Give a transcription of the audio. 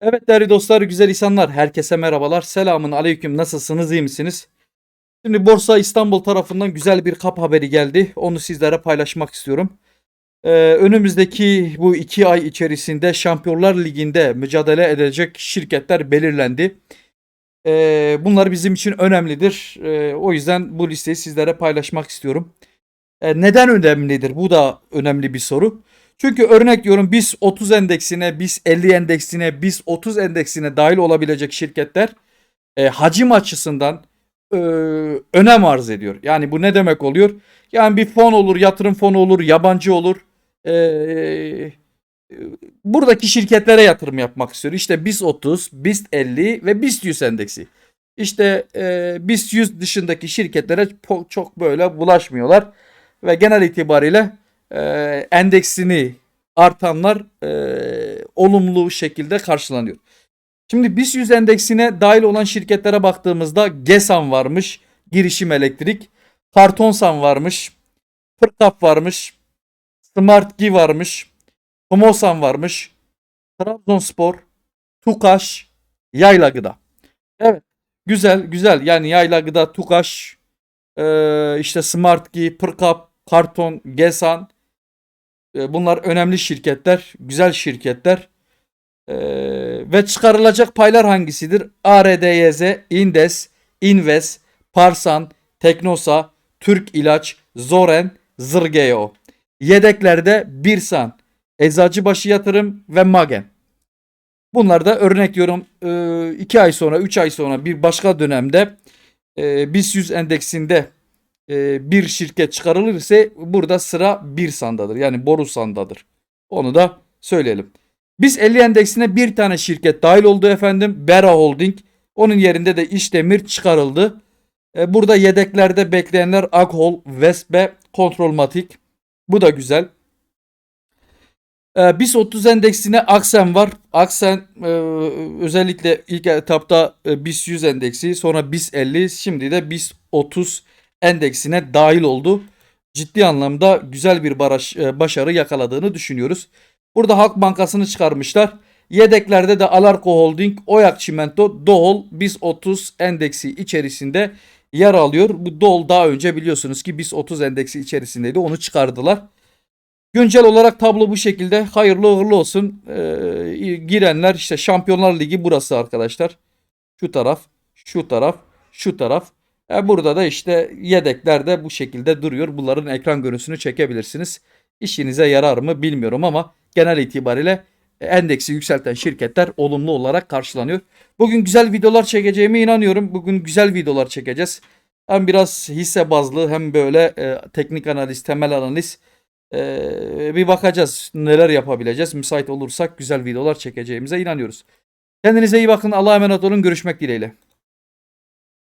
Evet değerli dostlar, güzel insanlar, herkese merhabalar. Selamun aleyküm. Nasılsınız, iyi misiniz? Şimdi Borsa İstanbul tarafından güzel bir kap haberi geldi. Onu sizlere paylaşmak istiyorum. Ee, önümüzdeki bu iki ay içerisinde Şampiyonlar Ligi'nde mücadele edecek şirketler belirlendi. Ee, bunlar bizim için önemlidir. Ee, o yüzden bu listeyi sizlere paylaşmak istiyorum. Ee, neden önemlidir? Bu da önemli bir soru. Çünkü örnek diyorum biz 30 endeksine, biz 50 endeksine, biz 30 endeksine dahil olabilecek şirketler e, hacim açısından e, önem arz ediyor. Yani bu ne demek oluyor? Yani bir fon olur, yatırım fonu olur, yabancı olur. E, e, buradaki şirketlere yatırım yapmak istiyor. İşte BIST 30, BIST 50 ve BIST 100 endeksi. İşte e, BIST 100 dışındaki şirketlere çok böyle bulaşmıyorlar. Ve genel itibariyle e, endeksini artanlar e, olumlu şekilde karşılanıyor. Şimdi BIST 100 endeksine dahil olan şirketlere baktığımızda GESAN varmış, Girişim Elektrik, Kartonsan varmış, Pırkap varmış, Smartgi varmış, Tomosan varmış, Trabzonspor, Tukaş, Yayla Gıda. Evet, güzel güzel yani Yayla Gıda, Tukaş, e, işte Smartgi, Pırkap, Karton, Gesan bunlar önemli şirketler, güzel şirketler. E, ve çıkarılacak paylar hangisidir? ARDYZ, Indes, Inves, Parsan, Teknosa, Türk İlaç, Zoren, Zırgeo. Yedeklerde Birsan, Eczacıbaşı Yatırım ve Magen. Bunlar da örnek diyorum 2 ay sonra 3 ay sonra bir başka dönemde e, BIST 100 endeksinde e, bir şirket çıkarılırsa burada sıra bir sandadır. Yani Borusan'dadır. Onu da söyleyelim. Biz 50 endeksine bir tane şirket dahil oldu efendim. Bera Holding. Onun yerinde de İşdemir çıkarıldı. E, burada yedeklerde bekleyenler Akhol, Vespe, Kontrolmatik. Bu da güzel. E, BIS 30 endeksine Aksen var. Aksen e, özellikle ilk etapta e, BIS 100 endeksi sonra BIS 50 şimdi de BIS 30 endeksine dahil oldu. Ciddi anlamda güzel bir baraj, e, başarı yakaladığını düşünüyoruz. Burada Halk Bankası'nı çıkarmışlar. Yedeklerde de Alarko Holding, Oyak Çimento, Dohol, BIS 30 endeksi içerisinde yer alıyor. Bu Dohol daha önce biliyorsunuz ki BIS 30 endeksi içerisindeydi. Onu çıkardılar. Güncel olarak tablo bu şekilde. Hayırlı uğurlu olsun. Ee, girenler işte Şampiyonlar Ligi burası arkadaşlar. Şu taraf, şu taraf, şu taraf. E burada da işte yedekler de bu şekilde duruyor. Bunların ekran görüntüsünü çekebilirsiniz. İşinize yarar mı bilmiyorum ama genel itibariyle endeksi yükselten şirketler olumlu olarak karşılanıyor. Bugün güzel videolar çekeceğime inanıyorum. Bugün güzel videolar çekeceğiz. Hem biraz hisse bazlı hem böyle e, teknik analiz, temel analiz e, bir bakacağız neler yapabileceğiz. Müsait olursak güzel videolar çekeceğimize inanıyoruz. Kendinize iyi bakın. Allah'a emanet olun. Görüşmek dileğiyle.